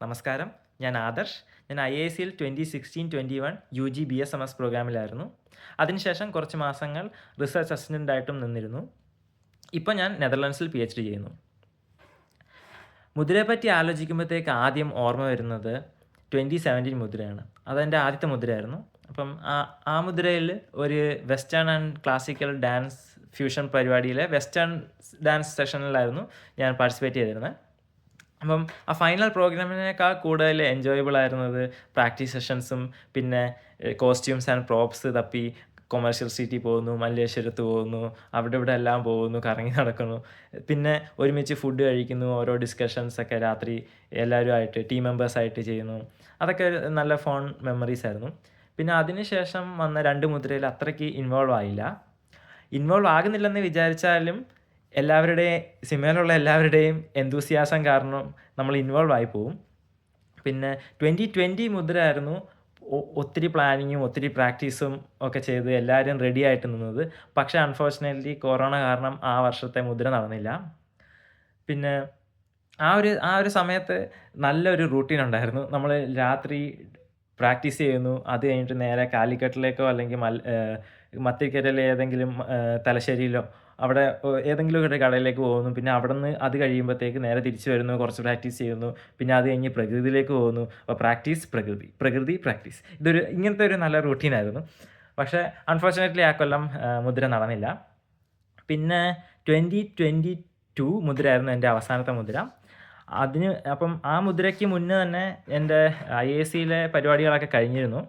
നമസ്കാരം. ഞാൻ ആദർശ്. ഞാൻ ഐ ഐ സിയിൽ twenty sixteen twenty one U G B S M S പ്രോഗ്രാമിലായിരുന്നു. അതിനുശേഷം കുറച്ച് മാസങ്ങൾ റിസർച്ച് അസിസ്റ്റന്റായിട്ടും നിന്നിരുന്നു. ഇപ്പോൾ ഞാൻ നെതർലൻഡ്സിൽ പി എച്ച് ഡി ചെയ്യുന്നു. മുദ്രയെ പറ്റി ആലോചിക്കുമ്പോഴത്തേക്ക് ആദ്യം ഓർമ്മ വരുന്നത് ട്വന്റി സെവന്റീൻ മുദ്രയാണ്. അതെന്റെ ആദ്യത്തെ മുദ്രയായിരുന്നു. അപ്പം ആ ആ മുദ്രയിൽ ഒരു western and classical dance fusion പരിപാടിയിലെ western dance സെഷനിലായിരുന്നു ഞാൻ പാർട്ടിസിപ്പേറ്റ് ചെയ്തിരുന്നത്. അപ്പം ആ ഫൈനൽ പ്രോഗ്രാമിനേക്കാൾ കൂടുതൽ എൻജോയബിൾ ആയിരുന്നത് പ്രാക്ടീസ് സെഷൻസും പിന്നെ കോസ്റ്റ്യൂംസ് ആൻഡ് പ്രോപ്സ് തപ്പി കൊമേഴ്ഷ്യൽ സിറ്റി പോകുന്നു മല്ലേശ്വരത്ത് പോകുന്നു അവിടെ ഇവിടെ എല്ലാം പോകുന്നു കറങ്ങി നടക്കുന്നു. പിന്നെ ഒരുമിച്ച് ഫുഡ് കഴിക്കുന്നു ഓരോ ഡിസ്കഷൻസ് ഒക്കെ രാത്രി എല്ലാവരുമായിട്ട് ടീം മെമ്പേഴ്സായിട്ട് ചെയ്യുന്നു. അതൊക്കെ നല്ല ഫോൺ മെമ്മറീസ് ആയിരുന്നു. പിന്നെ അതിനുശേഷം വന്ന രണ്ട് മുദ്രയിൽ അത്രയ്ക്ക് ഇൻവോൾവ് ആയില്ല. ഇൻവോൾവ് ആകുന്നില്ലെന്ന് വിചാരിച്ചാലും എല്ലാവരുടെയും സിനിമയിലുള്ള എല്ലാവരുടെയും എന്തൂസിയാസം കാരണം നമ്മൾ ഇൻവോൾവ് ആയി പോവും. പിന്നെ ട്വന്റി ട്വന്റി മുദ്രയായിരുന്നു ഒത്തിരി പ്ലാനിങ്ങും ഒത്തിരി പ്രാക്ടീസും ഒക്കെ ചെയ്ത് എല്ലാവരും റെഡി ആയിട്ട് നിന്നത്. പക്ഷേ അൺഫോർച്ചുനേറ്റ്ലി കൊറോണ കാരണം ആ വർഷത്തെ മുദ്ര നടന്നില്ല. പിന്നെ ആ ഒരു ആ ഒരു സമയത്ത് നല്ലൊരു റൂട്ടീൻ ഉണ്ടായിരുന്നു. നമ്മൾ രാത്രി പ്രാക്ടീസ് ചെയ്യുന്നു. അത് കഴിഞ്ഞിട്ട് നേരെ കാലിക്കട്ടിലേക്കോ അല്ലെങ്കിൽ മൽ മത്തിക്കരയിലെ ഏതെങ്കിലും തലശ്ശേരിയിലോ അവിടെ ഏതെങ്കിലും ഒരു കടയിലേക്ക് പോകുന്നു. പിന്നെ അവിടെ നിന്ന് അത് കഴിയുമ്പോഴത്തേക്ക് നേരെ തിരിച്ചു വരുന്നു കുറച്ച് പ്രാക്ടീസ് ചെയ്യുന്നു. പിന്നെ അത് കഴിഞ്ഞ് പ്രകൃതിയിലേക്ക് പോകുന്നു. അപ്പോൾ പ്രാക്ടീസ് പ്രകൃതി പ്രകൃതി പ്രാക്ടീസ്. ഇതൊരു ഇങ്ങനത്തെ ഒരു നല്ല റൂട്ടീനായിരുന്നു പക്ഷേ അൺഫോർച്ചുനേറ്റ്ലി ആ കൊല്ലം മുദ്ര നടന്നില്ല. പിന്നെ ട്വന്റി ട്വന്റി ടു മുദ്രയായിരുന്നു എന്റെ അവസാനത്തെ മുദ്ര. അതിന് അപ്പം ആ മുദ്രയ്ക്ക് മുന്നേ തന്നെ എന്റെ ഐ എ സിയിലെ പരിപാടികളൊക്കെ കഴിഞ്ഞിരുന്നു.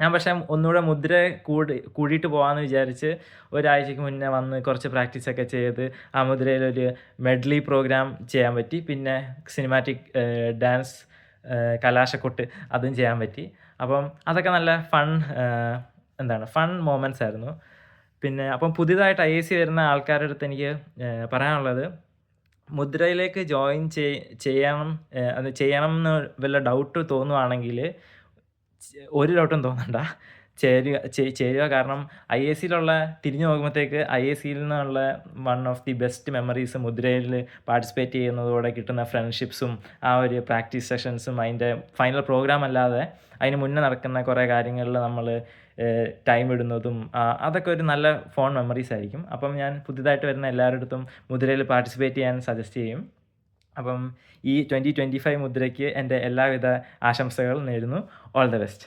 ഞാൻ പക്ഷേ ഒന്നുകൂടെ മുദ്ര കൂടി കൂടിയിട്ട് പോകാമെന്ന് വിചാരിച്ച് ഒരാഴ്ചയ്ക്ക് മുന്നേ വന്ന് കുറച്ച് പ്രാക്ടീസൊക്കെ ചെയ്ത് ആ മുദ്രയിലൊരു മെഡ്ലി പ്രോഗ്രാം ചെയ്യാൻ പറ്റി. പിന്നെ സിനിമാറ്റിക് ഡാൻസ് കലാശക്കൊട്ട് അതും ചെയ്യാൻ പറ്റി. അപ്പം അതൊക്കെ നല്ല ഫൺ എന്താണ് ഫൺ മൊമെന്റ്സ് ആയിരുന്നു. പിന്നെ അപ്പം പുതിയതായിട്ട് ഐ എ സി വരുന്ന ആൾക്കാരുടെ അടുത്ത് എനിക്ക് പറയാനുള്ളത് മുദ്രയിലേക്ക് ജോയിൻ ചെയ്- ചെയ്യണം അത് ചെയ്യണം എന്ന് വല്ല ഡൗട്ട് തോന്നുവാണെങ്കിൽ ഒരു ഡൗട്ടും തോന്നണ്ട. ചേരുക ചേരുക കാരണം ഐ എ സിയിലുള്ള തിരിഞ്ഞു നോക്കുമ്പോഴത്തേക്ക് ഐ എ സിയിൽ നിന്നുള്ള one of the best memories മുദ്രയിൽ participate ചെയ്യുന്നതോടെ കിട്ടുന്ന ഫ്രണ്ട്ഷിപ്സും ആ ഒരു പ്രാക്ടീസ് സെഷൻസും അതിന്റെ ഫൈനൽ പ്രോഗ്രാം അല്ലാതെ അതിന് മുന്നേ നടക്കുന്ന കുറേ കാര്യങ്ങളിൽ നമ്മൾ ടൈം ഇടുന്നതും അതൊക്കെ ഒരു നല്ല ഫോൺ മെമ്മറീസ് ആയിരിക്കും. അപ്പം ഞാൻ പുതിയതായിട്ട് വരുന്ന എല്ലാവരുടെ അടുത്തും മുദ്രയിൽ പാർട്ടിസിപ്പേറ്റ് ചെയ്യാൻ സജസ്റ്റ് ചെയ്യും. അപ്പം ഈ ട്വന്റി ട്വന്റി ഫൈവ് മുദ്രയ്ക്ക് എന്റെ എല്ലാവിധ ആശംസകളും നേരുന്നു. All the best